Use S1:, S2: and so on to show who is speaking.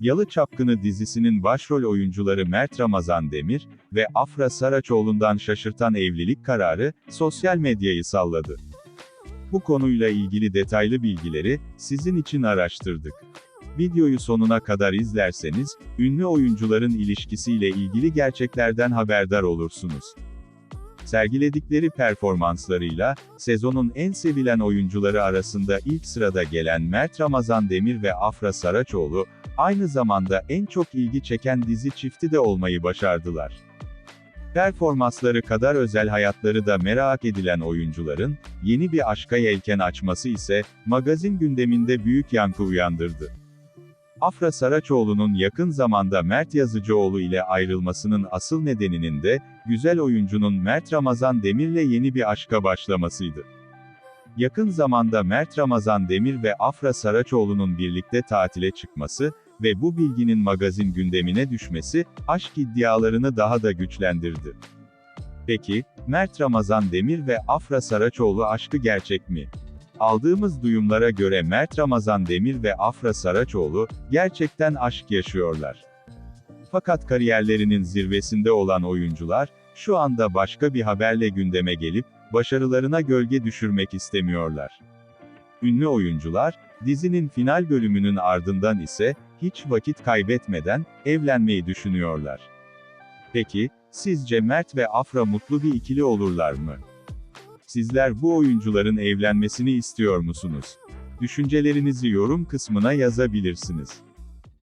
S1: Yalı Çapkını dizisinin başrol oyuncuları Mert Ramazan Demir ve Afra Saraçoğlu'ndan şaşırtan evlilik kararı, sosyal medyayı salladı. Bu konuyla ilgili detaylı bilgileri, sizin için araştırdık. Videoyu sonuna kadar izlerseniz, ünlü oyuncuların ilişkisiyle ilgili gerçeklerden haberdar olursunuz. Sergiledikleri performanslarıyla, sezonun en sevilen oyuncuları arasında ilk sırada gelen Mert Ramazan Demir ve Afra Saraçoğlu, aynı zamanda en çok ilgi çeken dizi çifti de olmayı başardılar. Performansları kadar özel hayatları da merak edilen oyuncuların, yeni bir aşka yelken açması ise, magazin gündeminde büyük yankı uyandırdı. Afra Saraçoğlu'nun yakın zamanda Mert Yazıcıoğlu ile ayrılmasının asıl nedeninin de, güzel oyuncunun Mert Ramazan Demir'le yeni bir aşka başlamasıydı. Yakın zamanda Mert Ramazan Demir ve Afra Saraçoğlu'nun birlikte tatile çıkması ve bu bilginin magazin gündemine düşmesi, aşk iddialarını daha da güçlendirdi. Peki, Mert Ramazan Demir ve Afra Saraçoğlu aşkı gerçek mi? Aldığımız duyumlara göre Mert Ramazan Demir ve Afra Saraçoğlu, gerçekten aşk yaşıyorlar. Fakat kariyerlerinin zirvesinde olan oyuncular, şu anda başka bir haberle gündeme gelip, başarılarına gölge düşürmek istemiyorlar. Ünlü oyuncular, dizinin final bölümünün ardından ise, hiç vakit kaybetmeden, evlenmeyi düşünüyorlar. Peki, sizce Mert ve Afra mutlu bir ikili olurlar mı? Sizler bu oyuncuların evlenmesini istiyor musunuz? Düşüncelerinizi yorum kısmına yazabilirsiniz.